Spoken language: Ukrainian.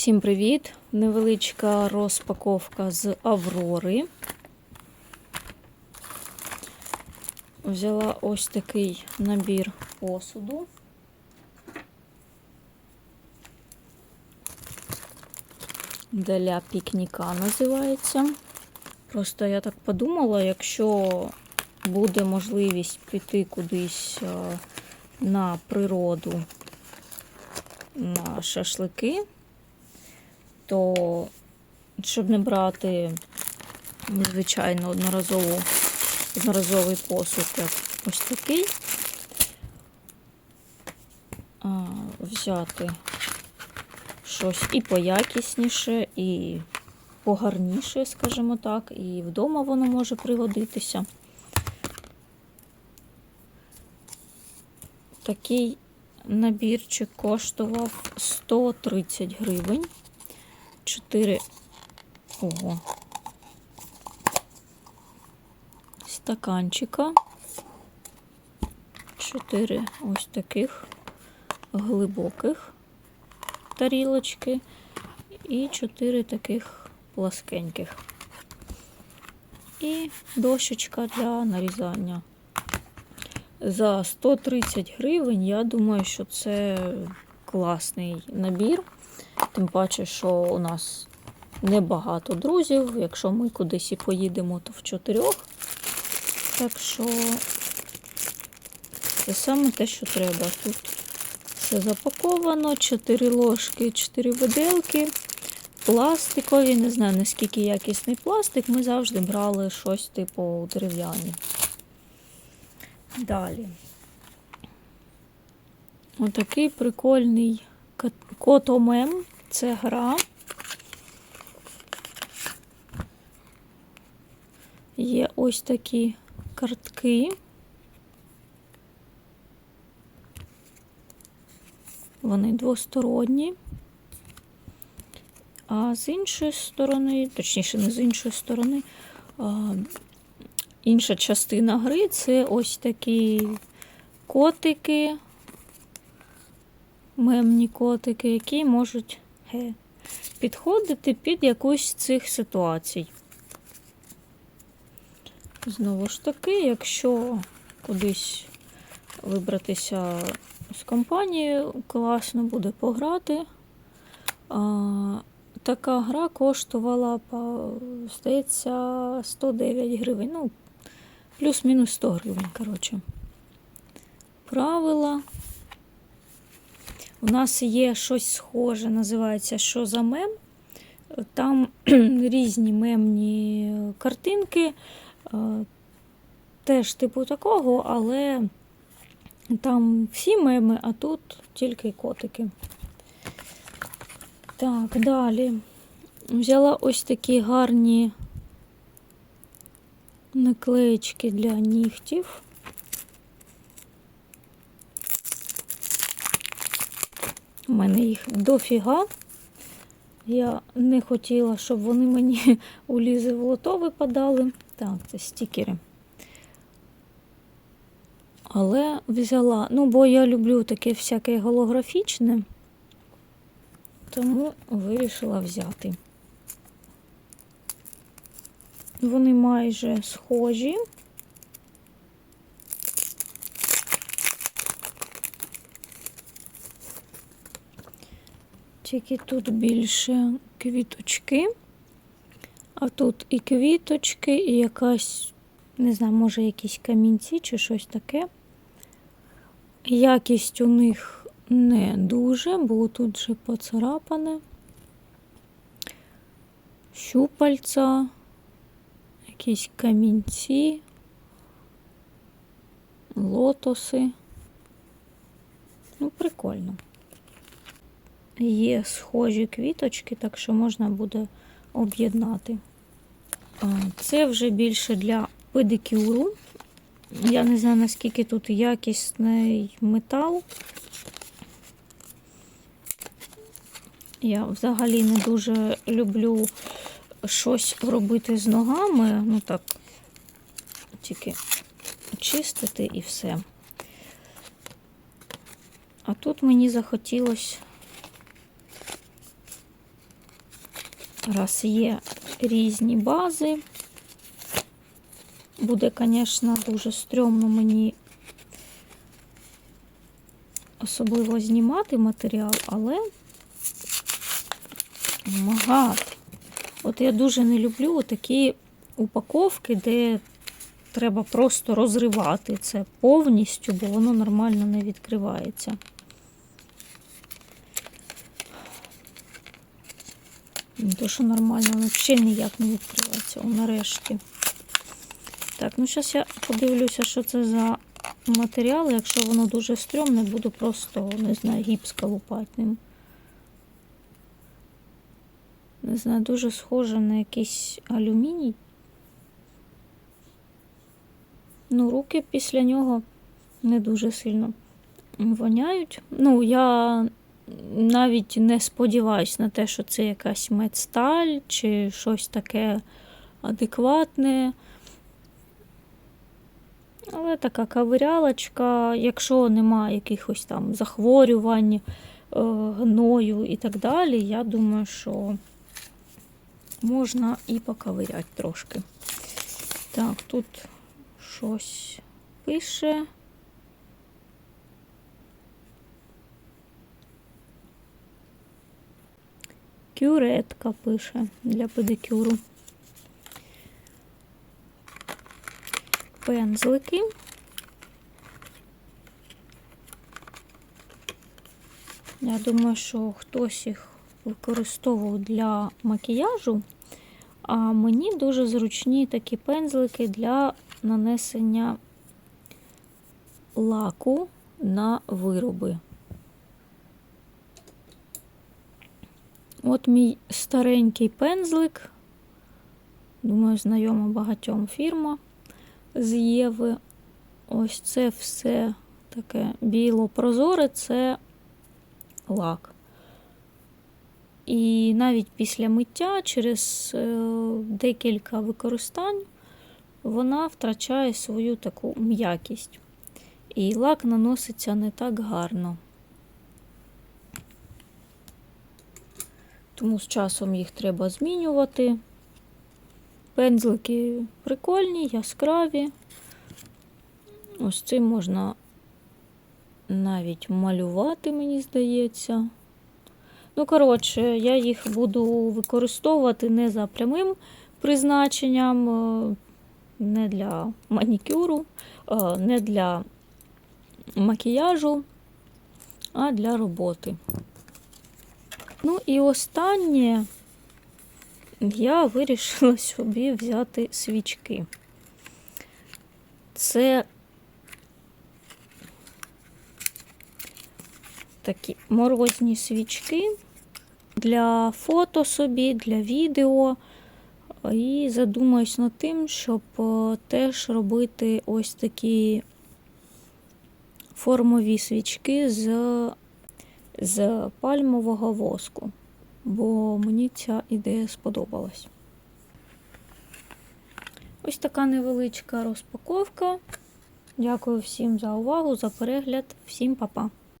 Всім привіт! Невеличка розпаковка з Аврори. Взяла ось такий набір посуду. Для пікніка називається. Просто я так подумала, якщо буде можливість піти кудись е, на природу на шашлики, то щоб не брати звичайно одноразову, одноразовий посуд, як ось такий, а, взяти щось і поякісніше, і погарніше, скажімо так, і вдома воно може пригодитися. Такий набірчик коштував 130 гривень. 4 ого, стаканчика. 4 ось таких глибоких тарілочки і 4 таких пласкеньких. І дощечка для нарізання. За 130 гривень, я думаю, що це класний набір. Тим паче, що у нас небагато друзів. Якщо ми кудись і поїдемо, то в чотирьох. Так що це саме те, що треба. Тут все запаковано, 4 ложки, 4 виделки, пластикові. Не знаю, наскільки якісний пластик. Ми завжди брали щось типу дерев'яні. Далі. Отакий прикольний котомем. Це гра. Є ось такі картки. Вони двосторонні. А з іншої сторони, точніше, не з іншої сторони, а, інша частина гри це ось такі котики, мемні котики, які можуть підходити під якусь цих ситуацій. Знову ж таки, якщо кудись вибратися з компанією, класно буде пограти. А, така гра коштувала, здається, 109 гривень. Ну, плюс-мінус 100 гривень, коротше. Правила. У нас є щось схоже, називається Що за мем. Там різні мемні картинки, теж типу такого, але там всі меми, а тут тільки котики. Так, далі. Взяла ось такі гарні наклеєчки для нігтів. Мене їх дофіга. Я не хотіла, щоб вони мені у лізи в лото випадали. Так, це стікери. Але взяла, ну, бо я люблю таке всяке голографічне, тому вирішила взяти. Вони майже схожі. Тільки тут більше квіточки, а тут і квіточки, і якась, не знаю, може якісь камінці чи щось таке. Якість у них не дуже, бо тут же поцарапане. Щупальця, якісь камінці, лотоси. Ну, прикольно. Є схожі квіточки, так що можна буде об'єднати. Це вже більше для педикюру. Я не знаю, наскільки тут якісний метал. Я взагалі не дуже люблю щось робити з ногами. Ну так, тільки чистити і все. А тут мені захотілося раз є різні бази. Буде, звісно, дуже стрьомно мені особливо знімати матеріал, але магат. От я дуже не люблю такі упаковки, де треба просто розривати це повністю, бо воно нормально не відкривається. Не то, що нормально, воно взагалі ніяк не відкривається. О, нарешті. Так, ну зараз я подивлюся, що це за матеріал. Якщо воно дуже стрьомне, буду просто, не знаю, гіпс колупати ним. Не знаю, дуже схоже на якийсь алюміній. Ну, руки після нього не дуже сильно воняють. Ну, я навіть не сподіваюсь на те, що це якась медсталь чи щось таке адекватне. Але така кавирялочка, якщо нема якихось там захворювань, е, гною і так далі, я думаю, що можна і поковиряти трошки. Так, тут щось пише. Кюретка пише для педикюру. Пензлики. Я думаю, що хтось їх використовував для макіяжу, а мені дуже зручні такі пензлики для нанесення лаку на вироби. От мій старенький пензлик, думаю, знайома багатьом фірма з Єви. Ось це все таке біло-прозоре це лак. І навіть після миття, через е, декілька використань, вона втрачає свою таку м'якість. І лак наноситься не так гарно. Тому з часом їх треба змінювати. Пензлики прикольні, яскраві. Ось цим можна навіть малювати, мені здається. Ну, коротше, я їх буду використовувати не за прямим призначенням, е, не для манікюру, е, не для макіяжу, а для роботи. Ну і останнє я вирішила собі взяти свічки. Це такі морозні свічки для фото собі, для відео. І задумаюсь над тим, щоб е, теж робити ось такі формові свічки з, з пальмового воску, бо мені ця ідея сподобалась. Ось така невеличка розпаковка. Дякую всім за увагу, за перегляд. Всім па-па!